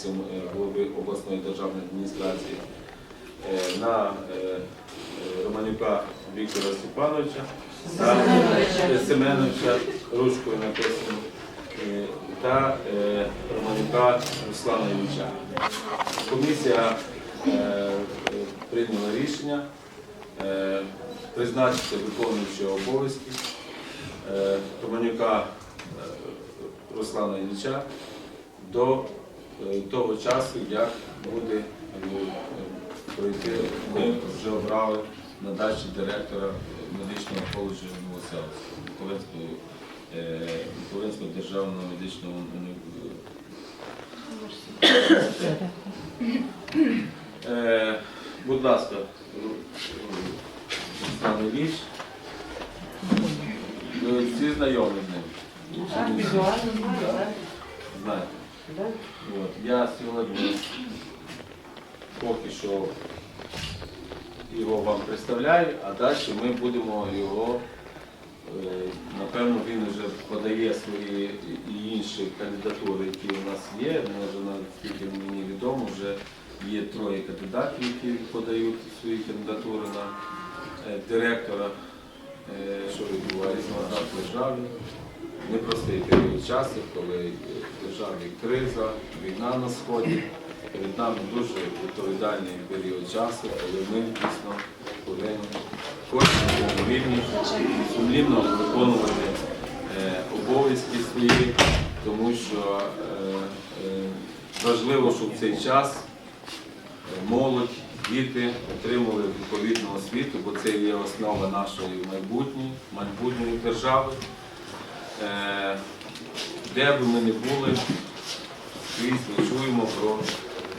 підписом е, голови обласної державної адміністрації е, на е, Романюка Віктора Степановича та Семеновича ручкою написано та Романюка Руслана Ілліча. Комісія прийняла рішення призначити виконуючого обов'язки Романюка Руслана Ілліча до того часу, як буде е, пройти, ми вже обрали на дачі директора медичного коледжу Буковинської е, державного медичного уні- Е, Будь ласка, Руслан Ілліч. Всі знайомі з ним? Так, візуально знаю, так. Знаєте. Да? От, я сьогодні поки що його вам представляю, а далі ми будемо його, е, напевно, він вже подає свої інші кандидатури, які у нас є. Може, наскільки мені відомо, вже є троє кандидатів, які подають свої кандидатури на е, директора, що відбувається на державі непростий період часу, коли е, в державі криза, війна на сході. Перед нами дуже відповідальний період часу, але ми дійсно повинні кожному рівні сумлінно виконувати е, обов'язки свої, тому що е, е, важливо, щоб цей час е, молодь, діти отримали відповідну освіту, бо це є основа нашої майбутньої, майбутньої держави. Е, де би ми не були, скрізь ми чуємо про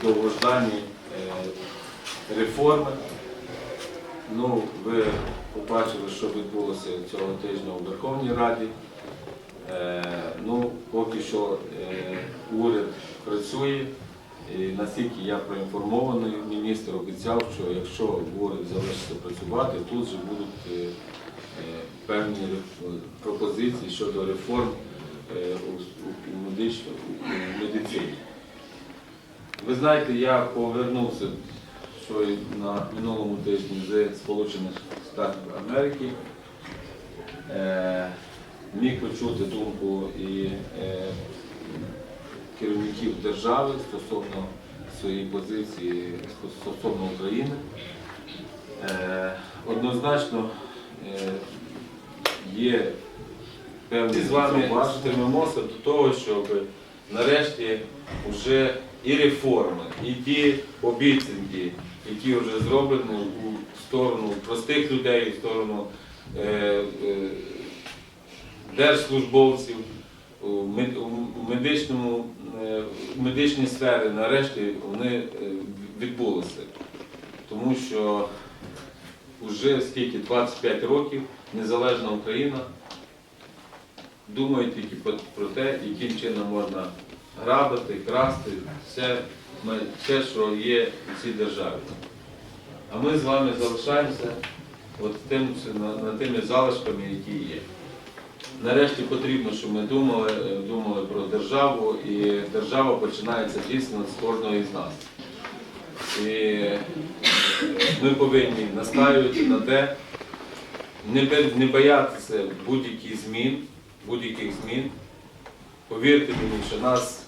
довгождані е, реформи. Ну, ви побачили, що відбулося цього тижня у Верховній Раді. Е, ну, поки що уряд працює. І наскільки я проінформований, міністр обіцяв, що якщо уряд залишиться працювати, тут же будуть е, е, певні пропозиції щодо реформ е, у, медицині. Ви знаєте, я повернувся що на минулому тижні з Сполучених Штатів Америки. Е, міг почути думку і е, керівників держави стосовно своєї позиції стосовно України. Е, однозначно е, є певні з вами стремимося до того, щоб нарешті вже і реформи, і ті обіцянки, які вже зроблені у сторону простих людей, в сторону е, держслужбовців, у медичному, е, у медичній сфері, нарешті вони е, відбулися. Тому що вже скільки 25 років незалежна Україна думає тільки про- те, яким чином можна грабити, красти, все, все, що є у цій державі. А ми з вами залишаємося от тим, на, на тими залишками, які є. Нарешті потрібно, щоб ми думали, думали про державу, і держава починається дійсно з кожного із нас. І е, ми повинні настаювати на те, не, боятися будь-яких змін, будь-яких змін. Повірте мені, що нас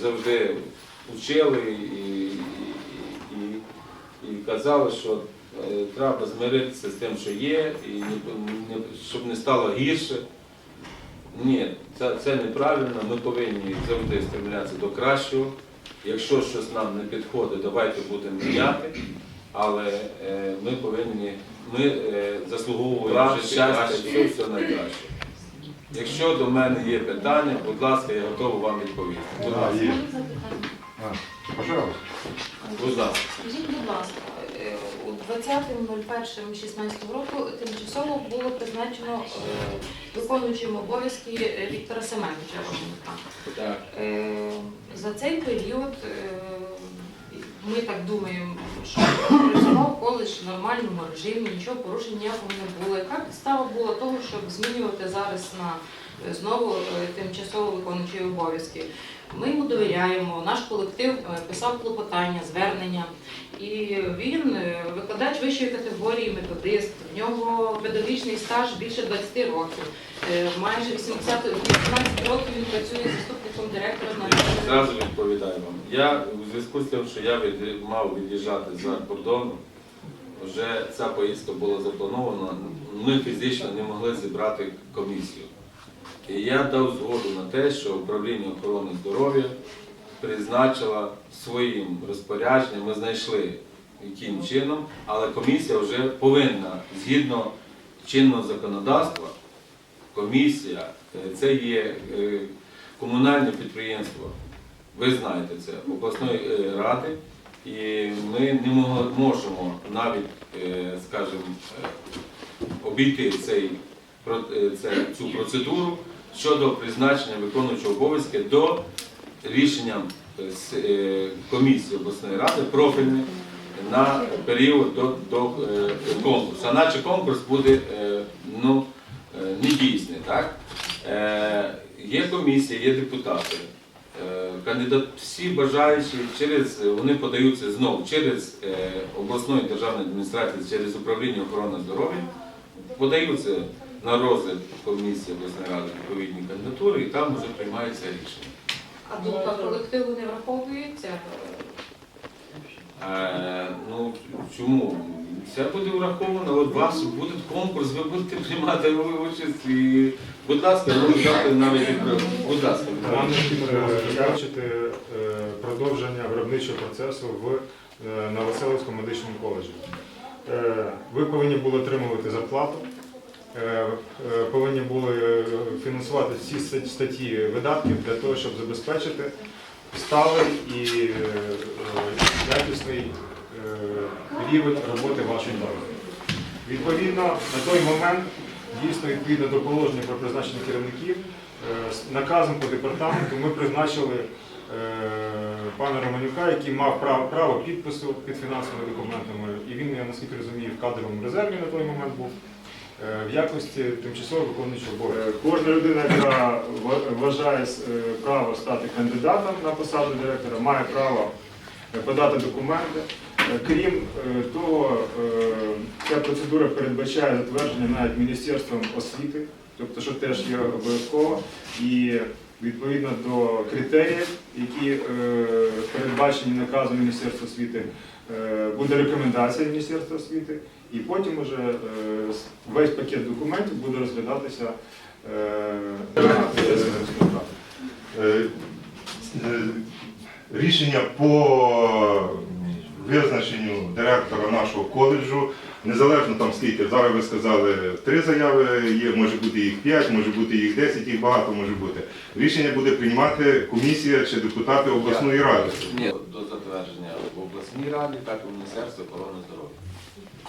завжди вчили і, і, і, і казали, що е, треба змиритися з тим, що є, і щоб не стало гірше. Ні, це, це неправильно. Ми повинні завжди стремлятися до кращого. Якщо щось нам не підходить, давайте будемо міняти. Але е, ми повинні, ми е, заслуговуємо жити щастя, все, все найкраще. Якщо до мене є питання, будь ласка, я готовий вам відповісти. Будь ласка. Є. А, Пожалуйста. Будь ласка. Скажіть, будь ласка, 20.01.16 року тимчасово було призначено е, виконуючим обов'язки Віктора Семеновича Романюка. Е, За цей період е, ми так думаємо, що працював коледж в нормальному режимі, нічого порушень ніякого не було. Яка підстава була того, щоб змінювати зараз на знову е, тимчасово виконуючий обов'язки? Ми йому довіряємо, наш колектив е, писав клопотання, звернення. І він е, викладач вищої категорії, методист. В нього педагогічний стаж більше 20 років. Майже 80, 18 років він працює заступником директора на Зразу відповідаю вам. Я у зв'язку з тим, що я від- мав від'їжджати за кордон, вже ця поїздка була запланована. Ми фізично не могли зібрати комісію. Я дав згоду на те, що управління охорони здоров'я призначила своїм розпорядженням, ми знайшли яким чином, але комісія вже повинна, згідно чинного законодавства, комісія е, це є е, комунальне підприємство. Ви знаєте це, обласної е, ради, і ми не можемо навіть, скажімо, обійти цей, цю процедуру щодо призначення виконуючого обов'язки до рішення е, е, комісії обласної ради профільної на період до, до е, конкурсу. А наче конкурс буде ну, недійсний. Так? Є комісія, є депутати. Кандидат, всі бажаючі через вони подаються знову через обласної державної адміністрації, через управління охорони здоров'я, подаються на розгляд комісії обласної ради відповідні кандидатури, і там вже приймається рішення. А думка колективу не враховується. Е, ну чому? Все буде враховано, от вас буде конкурс, ви будете приймати участь і, будь ласка, можу дати навіть. Будь ласка, Нам бачити е, продовження виробничого процесу в е, медичному коледжі. Е, Ви повинні були отримувати зарплату, повинні були е, фінансувати всі статті видатків для того, щоб забезпечити сталий і е, е, якісний е, рівень роботи вашої бази. Відповідно, на той момент, дійсно відповідно до положення про призначення керівників, е, наказом по департаменту ми призначили е, пана Романюка, який мав право, підпису під фінансовими документами, і він, я наскільки розумію, в кадровому резерві на той момент був е, в якості тимчасово виконуючого обов'язки. Е, Кожна людина, яка вважає е, право стати кандидатом на посаду директора, має право е, подати документи. Е, Крім е, того, е, ця процедура передбачає затвердження навіть Міністерством освіти, тобто, що теж є обов'язково, і відповідно до критеріїв, які е, передбачені наказом Міністерства освіти, е, буде рекомендація Міністерства освіти, і потім уже е, весь пакет документів буде розглядатися. е, Е, е, рішення по визначенню директора нашого коледжу, незалежно там скільки, зараз ви сказали, три заяви є, може бути їх п'ять, може бути їх десять, їх багато може бути. Рішення буде приймати комісія чи депутати обласної ради. Ні, до затвердження в обласній раді, так і в Міністерстві охорони здоров'я. І ос- і освіти.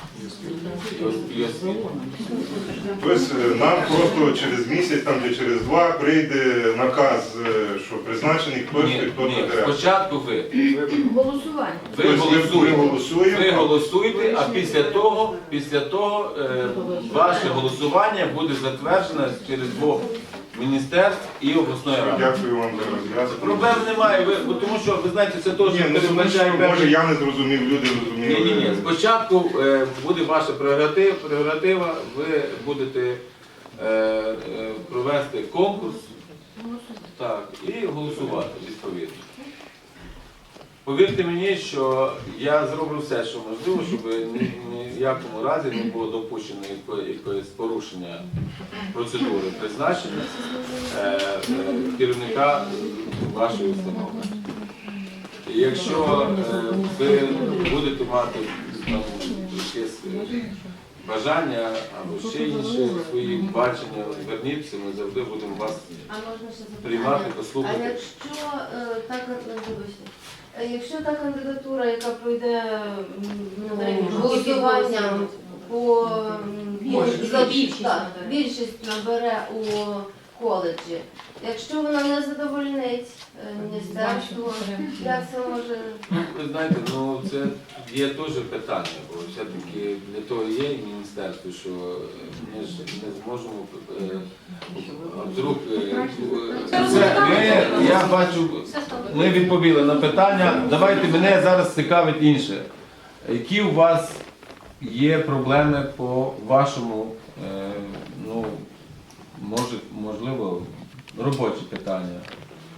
Тобто е, нам просто через місяць там, чи через два прийде наказ, е, що призначений хтось, Ні, хто ні, директор. спочатку ви. Голосування. Ви Тобто ми голосуєте. голосуємо. Ви голосуєте, а після того, після того е, ваше голосування буде затверджено через двох міністерств і обласної ради. Дякую вам за роз'яснення. Проблем немає, ви, бо тому що ви знаєте, це теж Ні, ну, тому що, певні- може я не зрозумів, люди Ні, ні, ні. Спочатку е, буде ваша прерогатива, прерогатива, ви будете е, е, провести конкурс так, і голосувати відповідно. Повірте мені, що я зроблю все, що можливо, щоб ні, ні в якому разі не було допущено яко- якоїсь порушення процедури призначення е, е, керівника вашої установи. І Якщо е, ви будете мати там, якесь е, бажання або ще інші свої бачення, зверніться, ми завжди будемо вас приймати, запитання? А послухати. якщо е, та кан- вибачте, якщо та кандидатура, яка пройде м, голосування. по м, Більшість, за- більшість так, більшість набере у коледжі. Якщо вона не задовольнить е, міністерство, як це може? Ви знаєте, ну це є теж питання, бо все-таки для того є і міністерство, що ми ж не зможемо е, вдруг е, це, ми, я бачу, ми відповіли на питання. Давайте мене зараз цікавить інше. Які у вас є проблеми по вашому, е, ну, може, можливо, робочі питання?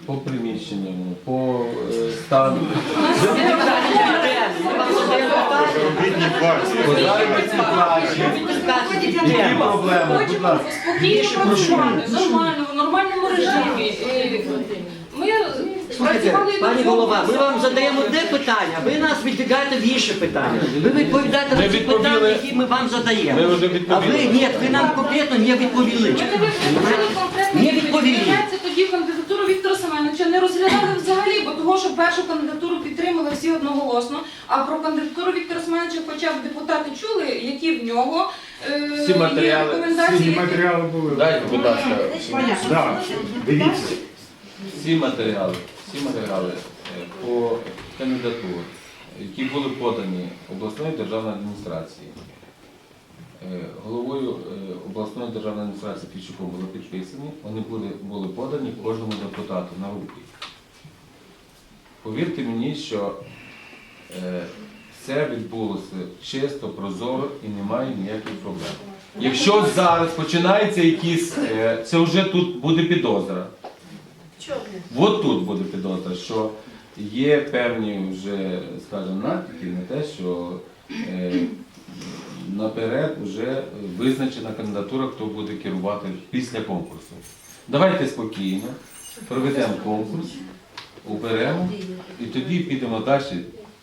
По приміщенню, по е, стану. Заробітні платі. По заробітній. Які проблеми? Будь ласка. Спокійно працювати, нормально, в нормальному режимі. Слухайте, пані голова, ми вам задаємо одне питання, ви нас відвігаєте в інше питання. Ви відповідаєте на ті питання, які ми вам задаємо. А ви ні, ви нам конкретно не відповіли. Не відповіли. Тоді кандидатуру Віктора Семеновича не розглядали взагалі, бо того, що першу кандидатуру підтримали всі одноголосно, а про кандидатуру Віктора Семеновича хоча б депутати чули, які в нього е, Всі матеріали, є рекомендації. Всі матеріали були. Дайте, будь ласка, Да, дивіться. всі матеріали, всі матеріали е, по кандидатурі, які були подані обласною державною адміністрацією. Е, Головою е, обласної державної адміністрації Фіщуком були підписані, вони були, були подані кожному депутату на руки. Повірте мені, що все відбулося чисто, прозоро і немає ніяких проблем. Якщо зараз починається якісь, це вже тут буде підозра. От тут буде підозра, що є певні вже, скажімо, натяки на те, що е, наперед вже визначена кандидатура, хто буде керувати після конкурсу. Давайте спокійно проведемо конкурс, оберемо і тоді підемо далі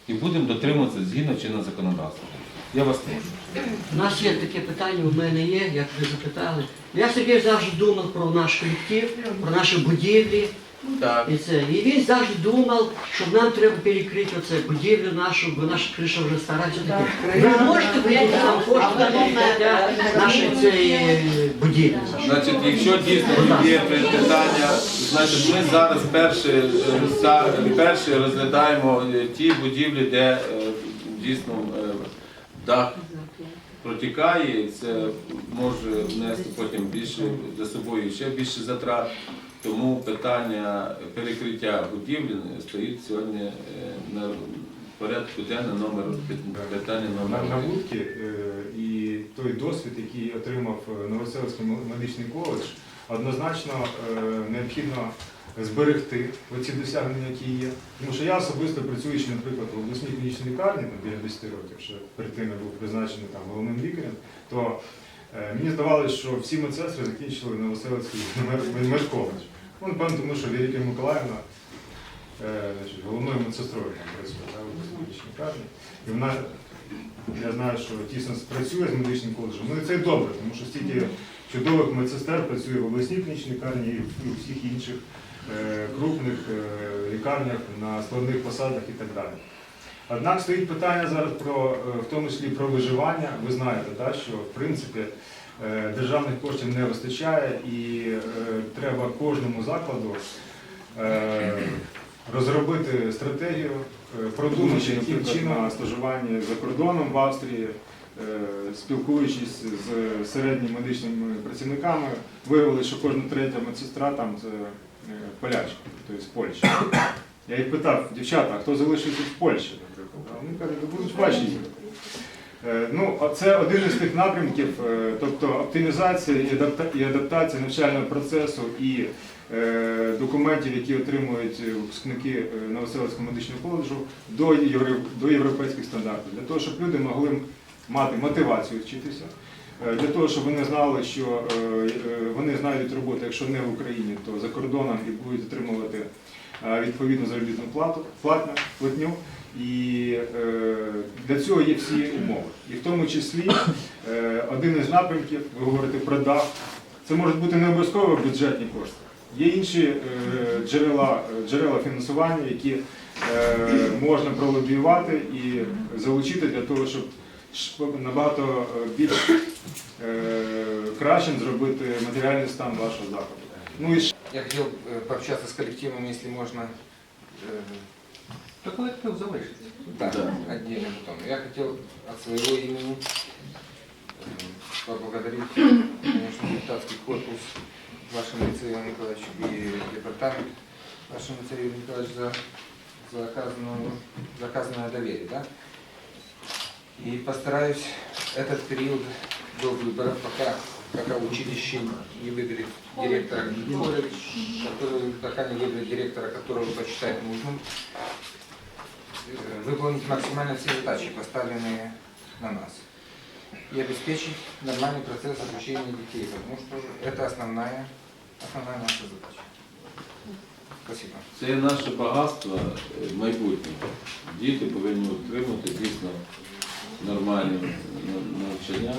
і будемо дотримуватися згідно чинного законодавства. Я вас прошу. У нас є таке питання, у мене є, як ви запитали. Я собі завжди думав про наш колектив, про наші будівлі. Так. І, це. і він завжди думав, що нам треба перекрити оце будівлю нашу, бо наша криша вже стара. Все таке. Ви можете виділити нам кошти на нашої цієї будівлі? Значить, якщо дійсно є питання, значить ми зараз перше, е, перше розглядаємо е, ті будівлі, де е, дійсно е, дах протікає, і це може внести потім більше за собою ще більше затрат. Тому питання перекриття будівлі стоїть сьогодні е, на порядку денного номер питання номер на вудки е, і той досвід, який отримав е, медичний коледж, однозначно е, необхідно зберегти оці досягнення, які є. Тому що я особисто працюючи, наприклад, в обласній клінічній лікарні там, біля 10 років, ще перед тим я був призначений там головним лікарем, то е, мені здавалося, що всі медсестри закінчили Новоселицький мед- медколедж. Ну, напевно, тому що Віріка Миколаївна е, значить, головною медсестрою там працює да, в клінічній лікарні. І вона, я знаю, що тісно працює з медичним коледжем. Ну і це добре, тому що стільки чудових медсестер працює в обласній клінічній лікарні і у всіх інших е, крупних е, лікарнях на складних посадах і так далі. Однак стоїть питання зараз про, е, в тому числі про виживання. Ви знаєте, да, що в принципі державних коштів не вистачає і треба кожному закладу розробити стратегію, продумати, яким чином на стажування за кордоном в Австрії, спілкуючись з середніми медичними працівниками, виявили, що кожна третя медсестра там це е, полячка, тобто з Польщі. Я їх питав, дівчата, хто залишився в Польщі, наприклад? Вони кажуть, будуть ваші їхати. Е, Ну, це один із тих напрямків, е, тобто оптимізація і адаптація навчального процесу і е, документів, які отримують е, випускники е, Новоселицького медичного коледжу до європейських стандартів, для того, щоб люди могли мати мотивацію вчитися, е, для того, щоб вони знали, що е, е, вони знайдуть роботу, якщо не в Україні, то за кордоном і будуть отримувати відповідну заробітну плату, платню, платню. І для цього є всі умови. І в тому числі один із напрямків, ви говорите про дах, це можуть бути не обов'язково бюджетні кошти. Є інші джерела, джерела фінансування, які можна пролобіювати і залучити для того, щоб набагато е, більш е, кращим зробити матеріальний стан вашого закладу. Ну и ш- я хотел э, пообщаться с коллективом, если можно. э, То колектив залишиться. Да, Да. отдельно потом. Я хотел от своего имени э, поблагодарить, конечно, депутатский корпус вашему Митрофану Николаевичу и департамент вашему Митрофану Николаевичу за, за, оказанную, за оказанное доверие. Да? И постараюсь этот период до выборов, пока, пока училище не выберет директора, колледж, который, пока не выберет директора, которого посчитает нужным, э, выполнить максимально все задачи, поставленные на нас. И обеспечить нормальный процесс обучения детей, потому что это основная, основная наша задача. Спасибо. Це є наше багатство е, майбутнього. Діти повинні отримати дійсно нормальне на- навчання,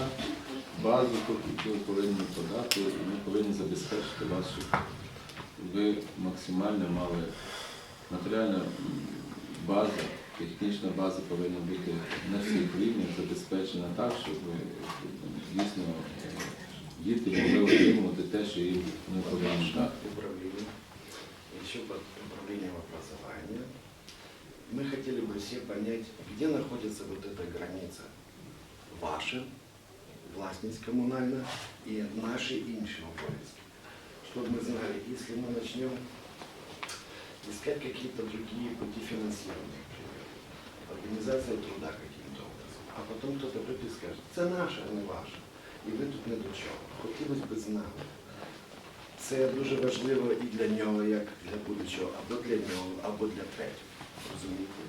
базу, яку ви повинні подати, і ми повинні забезпечити вас, щоб ви максимально мали матеріальна м, база, технічна база повинна бути на всіх рівнях забезпечена так, щоб е, дійсно діти могли отримувати те, що їм ми повинні дати. управление, еще под управлением образования Мы хотели бы все понять, где находится вот эта граница ваша, властность коммунальная, и наши иншие обовязки. Чтобы мы знали, если мы начнем искать какие-то другие пути финансирования, например, организация труда каким-то образом, а потом кто-то прийде и скажет, це наше, а не ваше, і ви тут не до чого. Хотілося б знати. Це дуже важливо і для нього, як для будущого, або для нього, або для третього. Розумієте?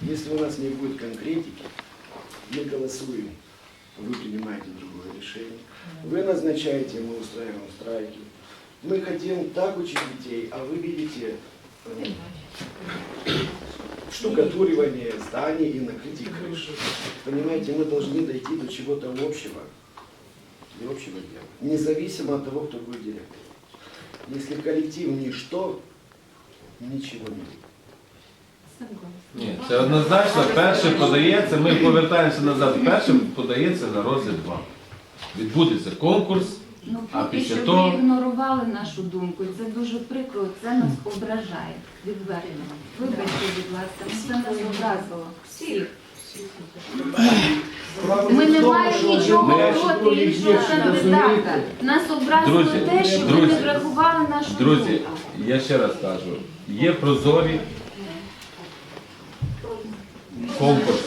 Если у нас не будет конкретики, мы голосуем, вы принимаете другое решение, вы назначаете, мы устраиваем страйки. Мы хотим так учить детей, а вы видите э, штукатуривание зданий и накрытие крыши. Понимаете, мы должны дойти до чего-то общего, для общего дела, независимо от того, кто будет директором. Если коллектив ничто, ничего не будет. Ні, це однозначно перше подається, ми повертаємося назад. Перше подається на розгляд вам. Відбудеться конкурс, Ну, А поки після що того- ви ігнорували нашу думку, і це дуже прикро, це нас ображає відверто. Вибачте, будь ласка, це нас образило. Всіх. Ми не маємо нічого проти іншого кандидата. Нас образило Друзі, те, що ви друзі, не врахували нашу друзі, думку. я ще раз кажу, є прозорі конкурси.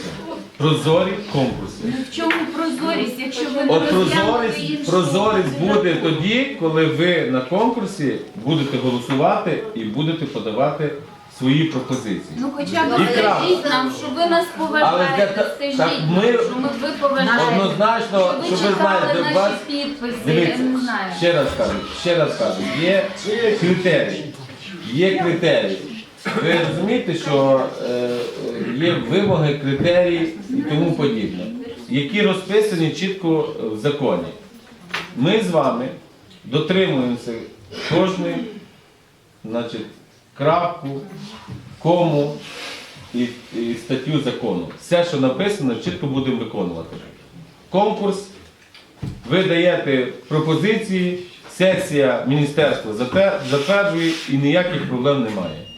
Прозорі конкурси. Ну в чому прозорість, якщо ви не От прозорість, іншого прозорість буде тоді, коли ви на конкурсі будете голосувати і будете подавати свої пропозиції. Ну хоча б І крапка. скажіть нам, що ви нас Але поважаєте, так- скажіть так нам, ми- що ми ви поважаєте. Однозначно, Що ви знаєте, читали у наші вас підписи, я Дивіться, не знаю. ще раз кажу, ще раз кажу, є критерії. Є критерії. Ви розумієте, що е, є вимоги, критерії і тому подібне, які розписані чітко в законі. Ми з вами дотримуємося кожної значить, крапку, кому і, і статтю закону. Все, що написано, чітко будемо виконувати. Конкурс ви даєте пропозиції, сесія міністерства затверджує і ніяких проблем немає.